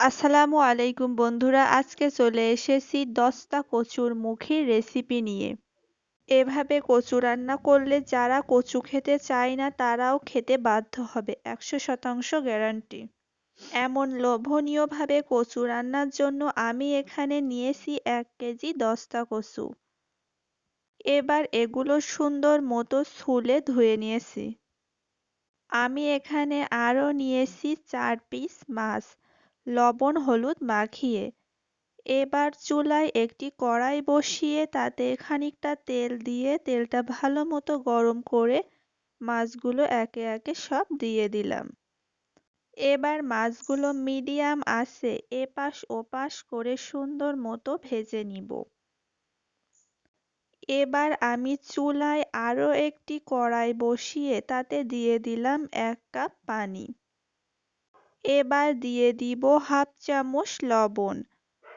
আসসালামু আলাইকুম বন্ধুরা, আজকে চলে এসেছি দস্তা কচুর মুখির রেসিপি নিয়ে। এভাবে কচু রান্না করলে যারা কচু খেতে চায় না, তারাও খেতে বাধ্য হবে, একশো শতাংশ গ্যারান্টি এমন লোভনীয়ভাবে কচু রান্নার জন্য আমি এখানে নিয়েছি এক কেজি দস্তা কচু। এবার এগুলো সুন্দর মতো ছুলে ধুয়ে নিয়েছি। আমি এখানে আরও নিয়েছি চার পিস মাছ। লবণ, হলুদ মাখিয়ে। এবার চুলায় একটি কড়াই বসিয়ে তাতে খানিকটা তেল দিয়ে তেলটা ভালো মতো গরম করে মাছগুলো একে একে সব দিয়ে দিলাম। এবার মাছগুলো মিডিয়াম আছে, এপাশ ওপাশ করে সুন্দর মতো ভেজে নিব। এবার আমি চুলায় আরও একটি কড়াই বসিয়ে তাতে দিয়ে দিলাম এক কাপ পানি। এবার দিয়ে দিব হাফ চামচ লবণ,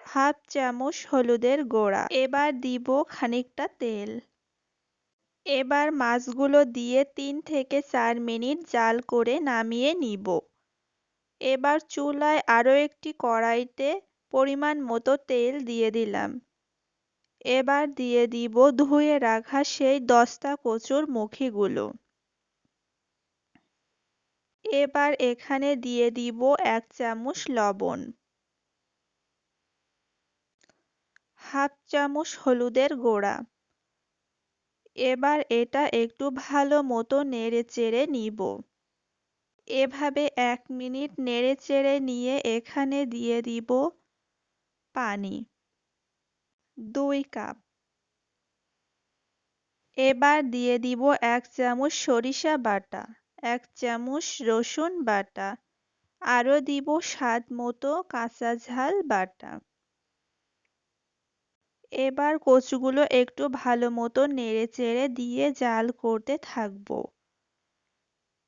হাফ চামচ হলুদের গোড়া, এবার দিব খানিকটা তেল। এবার মাছগুলো দিয়ে তিন থেকে চার মিনিট জাল করে নামিয়ে নিব। এবার চুলায় আরও একটি কড়াইতে পরিমাণ মতো তেল দিয়ে দিলাম। এবার দিয়ে দিব ধুয়ে রাখা সেই দস্তা কচুর মুখিগুলো। এবার এখানে দিয়ে দিব এক চামচ লবণ। হাফ চামচ হলুদের গোড়া। এবার এটা একটু ভালো মতো নেড়ে চেড়ে নিব। এভাবে এক মিনিট নেড়ে চেড়ে নিয়ে এখানে দিয়ে দিব পানি। দুই কাপ। এবার দিয়ে দিব এক চামচ সরিষা বাটা। এক চামচ রসুন বাটা। আরও দিব স্বাদ মতো কাঁচা ঝাল বাটা। এবার কচুগুলো একটু ভালো মতো নেড়ে চেড়ে দিয়ে জাল করতে থাকব।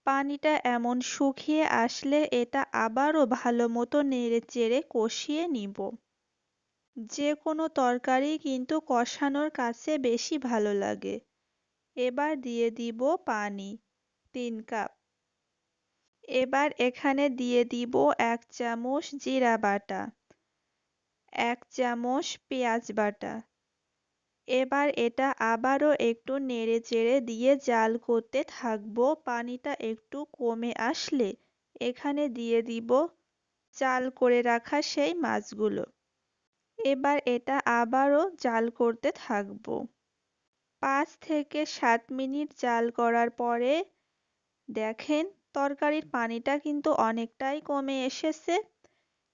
পানিটা এমন শুকিয়ে আসলে এটা আবারও ভালো মতো নেড়ে চেড়ে কষিয়ে নিব। যে কোনো তরকারি কিন্তু কষানোর কাছে বেশি ভালো লাগে। এবার দিয়ে দিব পানি। তিন কাপ। এবার এখানে দিয়ে দিব এক চামচ জিরা বাটা, এক চামচ পেঁয়াজ বাটা। এবার এটা আবারও একটু নেড়ে চেড়ে দিয়ে জাল করতে থাকব, পানিটা একটু কমে আসলে এখানে দিয়ে দিব চাল করে রাখা সেই মাছগুলো। এবার এটা আবারও জাল করতে থাকব। পাঁচ থেকে সাত মিনিট জাল করার পরে দেখেন, তরকারির পানিটা কিন্তু অনেকটাই কমে এসেছে।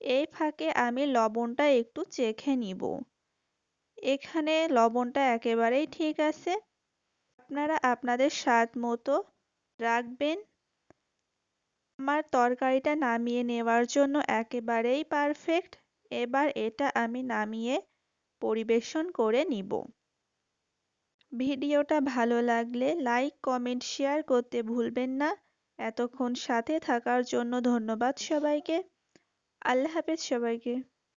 এই ফাঁকে আমি লবণটা একটু চেখে নিব। এখানে লবণটা একেবারেই ঠিক আছে। আপনারা আপনাদের স্বাদ মতো রাখবেন। আমার তরকারিটা নামিয়ে নেওয়ার জন্য একেবারেই পারফেক্ট। এবার এটা আমি নামিয়ে পরিবেশন করে নিব। ভিডিওটা ভালো লাগলে লাইক, কমেন্ট, শেয়ার করতে ভুলবেন না। এতক্ষণ সাথে থাকার জন্য ধন্যবাদ সবাইকে। আল্লাহ হাফেজ সবাইকে।